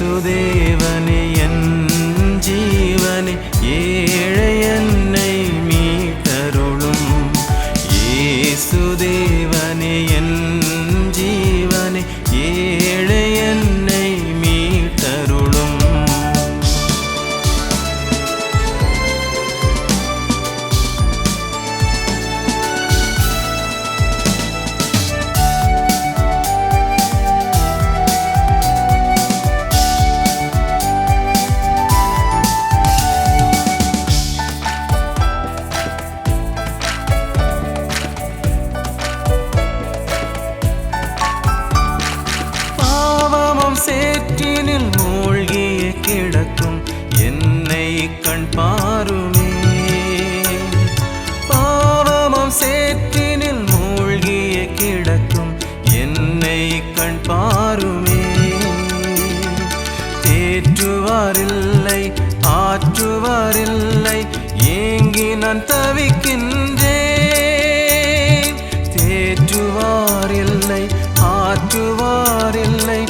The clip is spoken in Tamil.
இயேசுதேவனே என் ஜீவனே ஏழை பாருமே. பாவமம் சேற்றினில் மூழ்கிய கிடக்கும் என்னை கண் பாருமே. தேற்றுவாரில்லை ஆற்றுவாரில்லை ஏங்கி நான் தவிக்கின்றேன். தேற்றுவாரில்லை ஆற்றுவாரில்லை